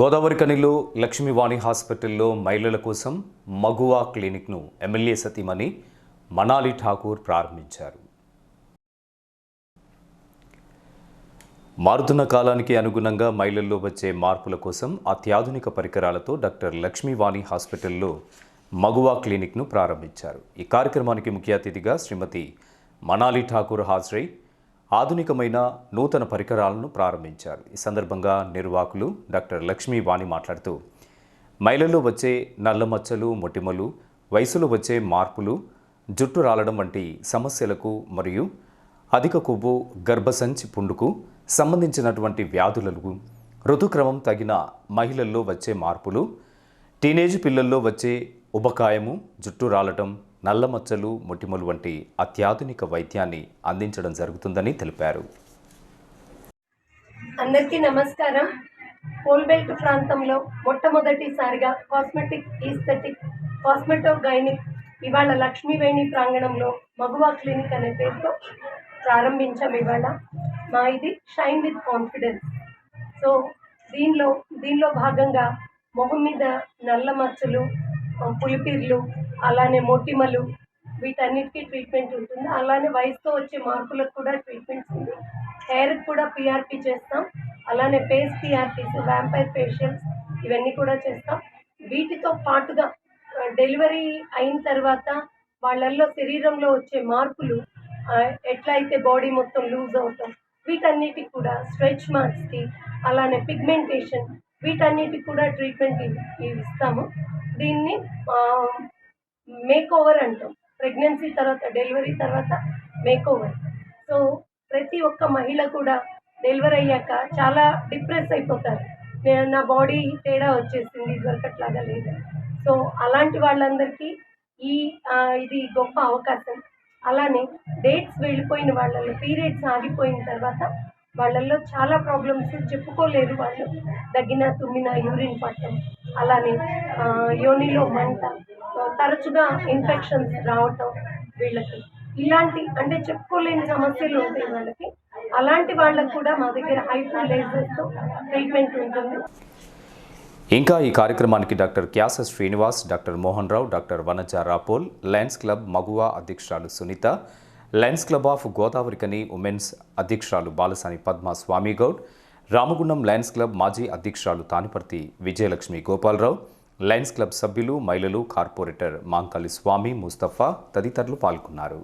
గోదావరికణిలో లక్ష్మీవాణి హాస్పిటల్లో మహిళల కోసం మగువా క్లినిక్ను ఎమ్మెల్యే సతీమణి మనాలి ఠాకూర్ ప్రారంభించారు. మారుతున్న కాలానికి అనుగుణంగా మహిళల్లో వచ్చే మార్పుల కోసం అత్యాధునిక పరికరాలతో డాక్టర్ లక్ష్మీవాణి హాస్పిటల్లో మగువా క్లినిక్ను ప్రారంభించారు. ఈ కార్యక్రమానికి ముఖ్య అతిథిగా శ్రీమతి మనాలి ఠాకూర్ హాజరై ఆధునికమైన నూతన పరికరాలను ప్రారంభించారు. ఈ సందర్భంగా నిర్వాహకులు డాక్టర్ లక్ష్మీ వాణి మాట్లాడుతూ మహిళల్లో వచ్చే నల్ల మచ్చలు మొటిమలు వయసులో వచ్చే మార్పులు జుట్టు రాలడం వంటి సమస్యలకు మరియు అధిక కొవ్వు గర్భసంచి పుండుకు సంబంధించినటువంటి వ్యాధులకు ఋతుక్రమం తగిన మహిళల్లో వచ్చే మార్పులు టీనేజ్ పిల్లల్లో వచ్చే ఉబకాయము జుట్టు రాలటం నల్ల మచ్చలు మొటిమలు వంటి అత్యాధునిక వైద్యాన్ని అందించడం జరుగుతుందని తెలిపారు. అందరికీ నమస్కారం. కోల్బెల్ట్ ప్రాంతంలో మొట్టమొదటిసారిగా కాస్మెటిక్ ఈస్థెటిక్ కాస్మెటో గైనిక్ ఇవాళ లక్ష్మీవేణి ప్రాంగణంలో మగువా క్లినిక్ అనే పేరుతో ప్రారంభించాం ఇవాళ. మా ఇది షైన్ విత్ కాన్ఫిడెన్స్. సో దీనిలో దీనిలో భాగంగా మొహం మీద నల్ల మచ్చలు పులిపిర్లు అలానే మొటిమలు వీటన్నిటికీ ట్రీట్మెంట్ ఉంటుంది. అలానే వయసుతో వచ్చే మార్పులకు కూడా ట్రీట్మెంట్స్ ఉంది. హెయిర్కి కూడా పిఆర్పి చేస్తాం. అలానే ఫేస్ పిఆర్పీస్ వ్యాంపైర్ ఫేషియల్స్ ఇవన్నీ కూడా చేస్తాం. వీటితో పాటుగా డెలివరీ అయిన తర్వాత వాళ్ళల్లో శరీరంలో వచ్చే మార్పులు ఎట్లా అయితే బాడీ మొత్తం లూజ్ అవటం వీటన్నిటికి కూడా స్ట్రెచ్ మార్క్స్కి అలానే పిగ్మెంటేషన్ వీటన్నిటికి కూడా ట్రీట్మెంట్ ఇస్తాము. దీన్ని మేక్ ఓవర్ అంటాం. ప్రెగ్నెన్సీ తర్వాత డెలివరీ తర్వాత మేక్ ఓవర్ సో ప్రతి ఒక్క మహిళ కూడా డెలివరీ అయ్యాక చాలా డిప్రెస్ అయిపోతారు. నేను నా బాడీ తేడా వచ్చేసింది ఇదివరకట్లాగా లేదు. సో అలాంటి వాళ్ళందరికీ ఈ ఇది గొప్ప అవకాశం. అలానే డేట్స్ వెళ్ళిపోయిన వాళ్ళలో పీరియడ్స్ ఆగిపోయిన తర్వాత వాళ్ళల్లో చాలా ప్రాబ్లమ్స్ చెప్పుకోలేరు వాళ్ళు. దగ్గిన తుమ్మిన యూరిన్ పట్టడం. అలానే యోనిలో మంట తరచుగా ఇన్ఫెక్షన్స్ రావటం వీళ్ళకి. ఇలాంటి అంటే చెప్పుకోలేని సమస్యలు ఉంటాయి వాళ్ళకి. అలాంటి వాళ్ళకు కూడా మా దగ్గర హైఫ్యూ లేజర్స్తో ట్రీట్మెంట్ ఉంటుంది. ఇంకా ఈ కార్యక్రమానికి doctor Kyasa Srinivas doctor Mohan Rao doctor Vanaja Rapol Lions Club Maguva అధ్యక్షురాలు Sunitha Lions Club of Godavarikhani women's అధ్యక్షురాలు బాలసాని పద్మ స్వామిగౌడ్ రామగుండం లయన్స్ క్లబ్ మాజీ అధ్యక్షురాలు తానిపర్తి విజయలక్ష్మి గోపాలరావు లయన్స్ క్లబ్ సభ్యులు మహిళలు కార్పొరేటర్ మాంకలి స్వామి ముస్తఫా తదితరులు పాల్గొన్నారు.